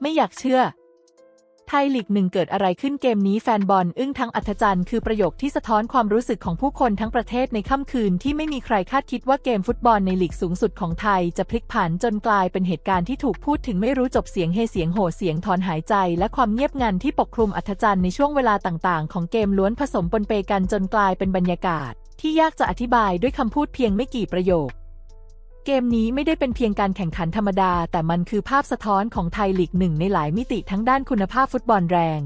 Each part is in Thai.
ไม่อยากเชื่อ ไทยลีกหนึ่งเกิดอะไรขึ้นเกมนี้แฟนบอลอึ้งทั้งอัศจรรย์คือประโยคที่สะท้อนความรู้สึกของผู้คนทั้งประเทศในค่ำคืนที่ไม่มีใครคาดคิดว่าเกมฟุตบอลในลีกสูงสุดของไทยจะพลิกผันจนกลายเป็นเหตุการณ์ที่ถูกพูดถึงไม่รู้จบเสียงเฮเสียงโห่เสียงถอนหายใจ และความเงียบงันที่ปกคลุมอัศจรรย์ในช่วงเวลาต่างๆ ของเกมล้วนผสมปนเปกันจนกลายเป็นบรรยากาศ ที่ยากจะอธิบายด้วยคำพูดเพียงไม่กี่ประโยค เกมนี้ไม่ได้เป็นเพียงการแข่งขันธรรมดา แต่มันคือภาพสะท้อนของไทยลีกหนึ่งในหลายมิติทั้งด้านคุณภาพฟุตบอลแรง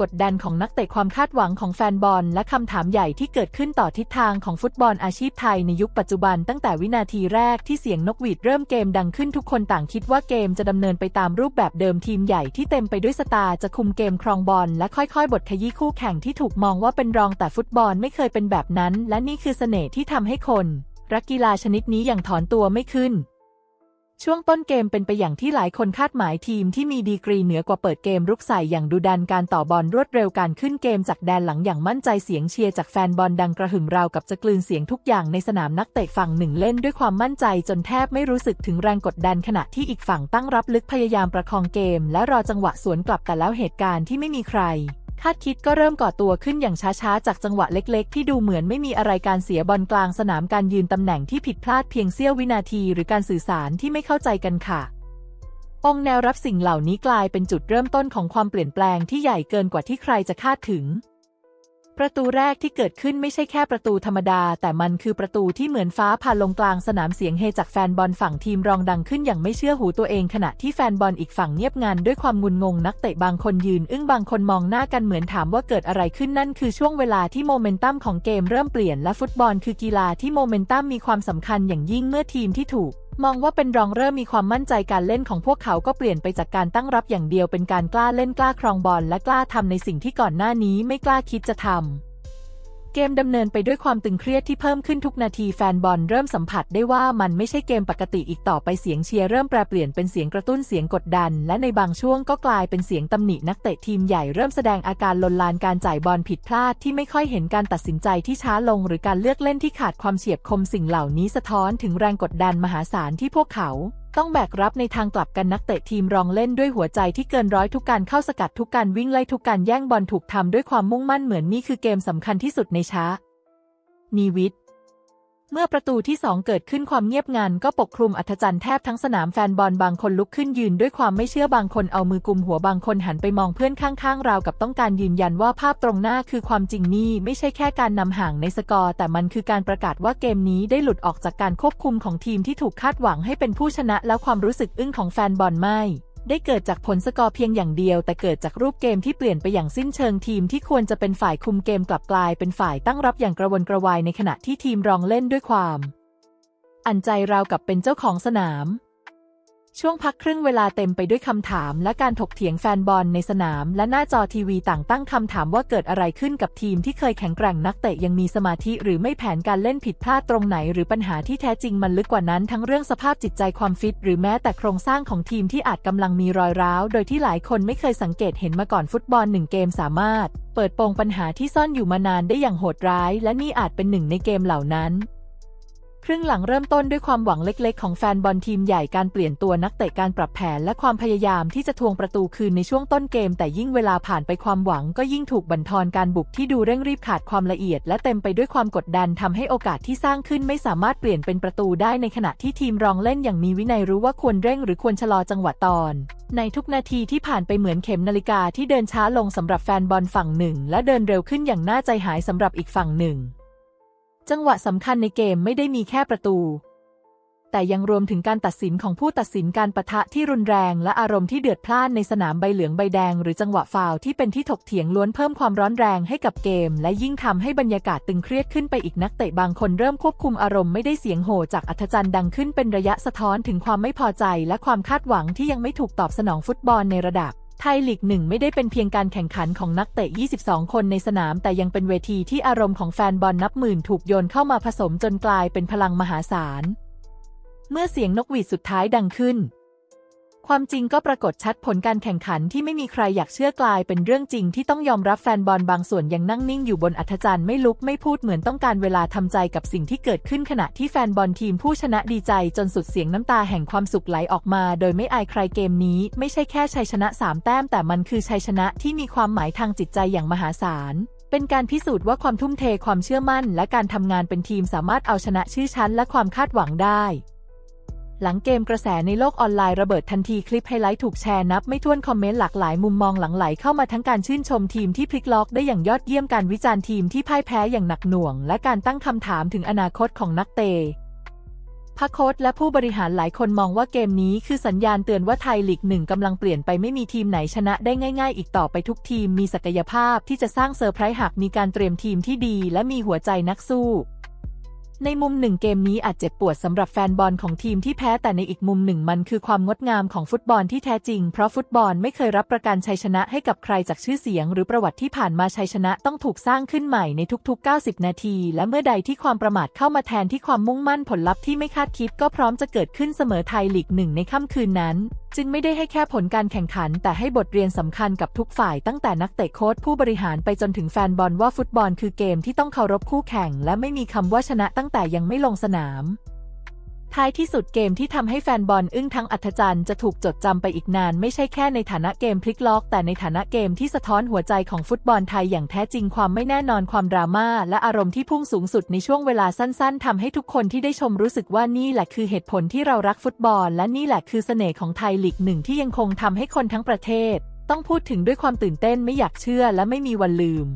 กดดันของนักเตะความคาดหวังของแฟนบอล และคำถามใหญ่ที่เกิดขึ้นต่อทิศทางของฟุตบอลอาชีพไทยในยุคปัจจุบันตั้งแต่วินาทีแรกที่เสียงนกหวีดเริ่มเกมดังขึ้นทุกคนต่างคิดว่าเกมจะดำเนินไปตามรูปแบบเดิมทีมใหญ่ที่เต็มไปด้วยสตาร์จะคุมเกมครองบอลและค่อยๆ บทขยี้คู่แข่งที่ถูกมองว่าเป็นรองแต่ฟุตบอลไม่เคยเป็นแบบนั้น และนี่คือเสน่ห์ที่ทำให้คน รักกีฬาชนิดนี้อย่างถอนตัวไม่ขึ้น ช่วงต้นเกมเป็นไปอย่างที่หลายคนคาดหมายทีมที่มีดีกรีเหนือกว่าเปิดเกมรุกใส่อย่างดุดันการต่อบอลรวดเร็วการขึ้นเกมจากแดนหลังอย่างมั่นใจเสียงเชียร์จากแฟนบอลดังกระหึ่มราวกับจะกลืนเสียงทุกอย่างในสนามนักเตะฝั่งหนึ่งเล่นด้วยความมั่นใจจนแทบไม่รู้สึกถึงแรงกดดันขณะที่อีกฝั่งตั้งรับลึกพยายามประคองเกม และรอจังหวะสวนกลับแต่แล้วเหตุการณ์ที่ไม่มีใคร คาดคิดก็เริ่มก่อตัวขึ้นอย่างช้าๆ จากจังหวะเล็กๆ ที่ดูเหมือนไม่มีอะไรการเสียบอลกลางสนามการยืนตำแหน่งที่ผิดพลาดเพียงเสี้ยววินาทีหรือการสื่อสารที่ไม่เข้าใจกันค่ะ องแนวรับสิ่งเหล่านี้กลายเป็นจุดเริ่มต้นของความเปลี่ยนแปลงที่ใหญ่เกินกว่าที่ใครจะคาดถึง ประตูแรกที่เกิดขึ้นไม่ใช่แค่ประตูธรรมดา แต่มันคือประตูที่เหมือนฟ้าผ่าลงกลางสนามเสียงเฮจากแฟนบอลฝั่งทีมรองดังขึ้นอย่างไม่เชื่อหูตัวเองขณะที่แฟนบอลอีกฝั่งเงียบงันด้วยความงุนงงนักเตะบางคนยืน อึ้งบางคนมองหน้ากันเหมือนถามว่าเกิดอะไรขึ้นนั่นคือช่วงเวลาที่โมเมนตัมของเกมเริ่มเปลี่ยนและฟุตบอลคือกีฬาที่โมเมนตัมมีความสำคัญอย่างยิ่งเมื่อทีมที่ถูก มองว่าเป็นรองเริ่มมีความมั่นใจการเล่นของพวกเขาก็เปลี่ยนไปจากการตั้งรับอย่างเดียวเป็นการกล้าเล่นกล้าครองบอลและกล้าทำในสิ่งที่ก่อนหน้านี้ไม่กล้าคิดจะทำ เกมดำเนินไปด้วยความตึงเครียดที่เพิ่มขึ้นทุกนาทีแฟนบอลเริ่มสัมผัสได้ว่ามันไม่ใช่เกมปกติอีกต่อไปเสียงเชียร์เริ่มแปรเปลี่ยนเป็นเสียงกระตุ้นเสียงกดดัน และในบางช่วงก็กลายเป็นเสียงตำหนินักเตะทีมใหญ่เริ่มแสดงอาการลนลานการจ่ายบอลผิดพลาดที่ไม่ค่อยเห็นการตัดสินใจที่ช้าลง หรือการเลือกเล่นที่ขาดความเฉียบคมสิ่งเหล่านี้สะท้อนถึงแรงกดดันมหาศาลที่พวกเขา ต้องแบกรับในทางกลับกันนักเตะทีมรองเล่นด้วยหัวใจที่เกินร้อยทุกการเข้าสกัดทุกการวิ่งไล่ทุกการแย่งบอลถูกทำด้วยความมุ่งมั่นเหมือนนี่คือเกมสำคัญที่สุดในช้านีวิทย์ เมื่อประตูที่สองเกิดขึ้นความเงียบงันก็ปกคลุมอัธจันทร์แทบทั้งสนามแฟนบอลบางคนลุกขึ้นยืนด้วยความไม่เชื่อบางคนเอามือกุมหัวบางคนหันไปมองเพื่อนข้างๆ ราวกับต้องการยืนยันว่าภาพตรงหน้าคือความจริงนี่ไม่ใช่แค่การนำห่างในสกอร์ แต่มันคือการประกาศว่าเกมนี้ได้หลุดออกจากการควบคุมของทีมที่ถูกคาดหวังให้เป็นผู้ชนะ แล้วความรู้สึกอึ้งของแฟนบอลไม่ ได้เกิดจากผลสกอร์เพียงอย่างเดียว แต่เกิดจากรูปเกมที่เปลี่ยนไปอย่างสิ้นเชิงทีมที่ควรจะเป็นฝ่ายคุมเกมกลับกลายเป็นฝ่ายตั้งรับอย่างกระวนกระวายในขณะที่ทีมรองเล่นด้วยความ อันใจราวกับเป็นเจ้าของสนาม ช่วงพักครึ่งเวลาเต็มไปด้วยคำถามและการถกเถียงแฟนบอลในสนามและหน้าจอทีวีต่างตั้งคำถามว่าเกิดอะไรขึ้นกับทีมที่เคยแข็งแกร่งนักเตะยังมีสมาธิหรือไม่แผนการเล่นผิดพลาดตรงไหน หรือปัญหาที่แท้จริงมันลึกกว่านั้น ทั้งเรื่องสภาพจิตใจความฟิต หรือแม้แต่โครงสร้างของทีมที่อาจกำลังมีรอยร้าว โดยที่หลายคนไม่เคยสังเกตเห็นมาก่อนฟุตบอลหนึ่งเกมสามารถ เปิดโปงปัญหาที่ซ่อนอยู่มานานได้อย่างโหดร้าย และนี่อาจเป็นหนึ่งในเกมเหล่านั้น ครึ่งหลังเริ่มต้นด้วยความหวังเล็กๆ ของแฟนบอลทีมใหญ่การเปลี่ยนตัวนักเตะการปรับแผนและความพยายามที่จะทวงประตูคืนในช่วงต้นเกม แต่ยิ่งเวลาผ่านไปความหวังก็ยิ่งถูกบั่นทอนการบุกที่ดูเร่งรีบขาดความละเอียด และเต็มไปด้วยความกดดันทำให้โอกาสที่สร้างขึ้นไม่สามารถเปลี่ยนเป็นประตูได้ในขณะที่ทีมรองเล่นอย่างมีวินัยรู้ว่าควรเร่งหรือควรชะลอจังหวะตอน ในทุกนาทีที่ผ่านไปเหมือนเข็มนาฬิกาที่เดินช้าลงสำหรับแฟนบอลฝั่งหนึ่ง และเดินเร็วขึ้นอย่างน่าใจหายสำหรับอีกฝั่งหนึ่ง จังหวะสำคัญในเกมไม่ได้มีแค่ประตู แต่ยังรวมถึงการตัดสินของผู้ตัดสินการประทะที่รุนแรง และอารมณ์ที่เดือดพล่านในสนามใบเหลืองใบแดง หรือจังหวะฟาวที่เป็นที่ถกเถียงล้วนเพิ่มความร้อนแรงให้กับเกม และยิ่งทำให้บรรยากาศตึงเครียดขึ้นไปอีกนักเตะบางคนเริ่มควบคุมอารมณ์ไม่ได้เสียงโห่จากอัธจันทร์ดังขึ้นเป็นระยะสะท้อนถึงความไม่พอใจ และความคาดหวังที่ยังไม่ถูกตอบสนองฟุตบอลในระดับ ทยลีกหนึ่งไม่ได้เป็นเพียงการแข่งขันของนักเตะ 22 คนในสนาม แต่ยังเป็นเวทีที่อารมณ์ของแฟนบอลนับหมื่นถูกโยนเข้ามาผสมจนกลายเป็นพลังมหาศาล เมื่อเสียงนกหวีดสุดท้ายดังขึ้น ความจริงก็ปรากฏชัดผลการแข่งขันที่ไม่มีใครอยากเชื่อกลายเป็นเรื่องจริงที่ต้องยอมรับแฟนบอลบางส่วนยังนั่งนิ่งอยู่บนอัธจันทร์ไม่ลุกไม่พูดเหมือนต้องการเวลาทำใจกับสิ่งที่เกิดขึ้นขณะที่แฟนบอลทีมผู้ชนะดีใจจนสุดเสียงน้ำตาแห่งความสุขไหลออกมา โดยไม่อายใครเกมนี้ ไม่ใช่แค่ชัยชนะสามแต้ม แต่มันคือชัยชนะที่มีความหมายทางจิตใจอย่างมหาศาลเป็นการพิสูจน์ว่าความทุ่มเทความเชื่อมั่น และการทำงานเป็นทีมสามารถเอาชนะชื่อชั้นและความคาดหวังได้ หลังเกมกระแสในโลกออนไลน์ระเบิดทันทีคลิปไฮไลท์ถูกแชร์นับไม่ถ้วนคอมเมนต์หลากหลายมุมมองหลังไหลเข้ามาทั้งการชื่นชมทีมที่พลิกล็อกได้อย่างยอดเยี่ยมการวิจารณ์ทีมที่พ่ายแพ้อย่างหนักหน่วง และการตั้งคำถามถึงอนาคตของนักเตะพักโค้ชและผู้บริหารหลายคนมองว่าเกมนี้คือสัญญาณเตือนว่าไทยลีกหนึ่งกำลังเปลี่ยนไปไม่มีทีมไหนชนะได้ง่าย ๆ อีกต่อไปทุกทีมมีศักยภาพที่จะสร้างเซอร์ไพรส์หากมีการเตรียมทีมที่ดี และมีหัวใจนักสู้ ในมุมหนึ่งเกมนี้อาจเจ็บปวดสำหรับแฟนบอลของทีมที่แพ้แต่ในอีกมุมหนึ่งมันคือความงดงามของฟุตบอลที่แท้จริง เพราะฟุตบอลไม่เคยรับประกันชัยชนะให้กับใครจากชื่อเสียง หรือประวัติที่ผ่านมาชัยชนะต้องถูกสร้างขึ้นใหม่ในทุก ๆ 90 นาที และเมื่อใดที่ความประมาทเข้ามาแทนที่ความมุ่งมั่นผลลัพธ์ที่ไม่คาดคิดก็พร้อมจะเกิดขึ้นเสมอไทยลีกหนึ่งในค่ำคืนนั้น จึงไม่ได้ให้แค่ผลการแข่งขัน แต่ให้บทเรียนสำคัญกับทุกฝ่ายตั้งแต่นักเตะโค้ชผู้บริหารไปจนถึงแฟนบอลว่าฟุตบอลคือเกมที่ต้องเคารพคู่แข่ง และไม่มีคำว่าชนะตั้งแต่ยังไม่ลงสนาม ท้ายที่สุดเกมที่ทำให้แฟนบอลอึ้งทั้งอัธจันทร์จะถูกจดจำไปอีกนาน ไม่ใช่แค่ในฐานะเกมพลิกล็อก แต่ในฐานะเกมที่สะท้อนหัวใจของฟุตบอลไทยอย่างแท้จริงความไม่แน่นอนความดราม่าและอารมณ์ที่พุ่งสูงสุดในช่วงเวลาสั้นๆทำให้ทุกคนที่ได้ชมรู้สึกว่านี่แหละคือเหตุผลที่เรารักฟุตบอล และนี่แหละคือเสน่ห์ของไทยลีกหนึ่งที่ยังคงทำให้คนทั้งประเทศ ต้องพูดถึงด้วยความตื่นเต้นไม่อยากเชื่อและไม่มีวันลืม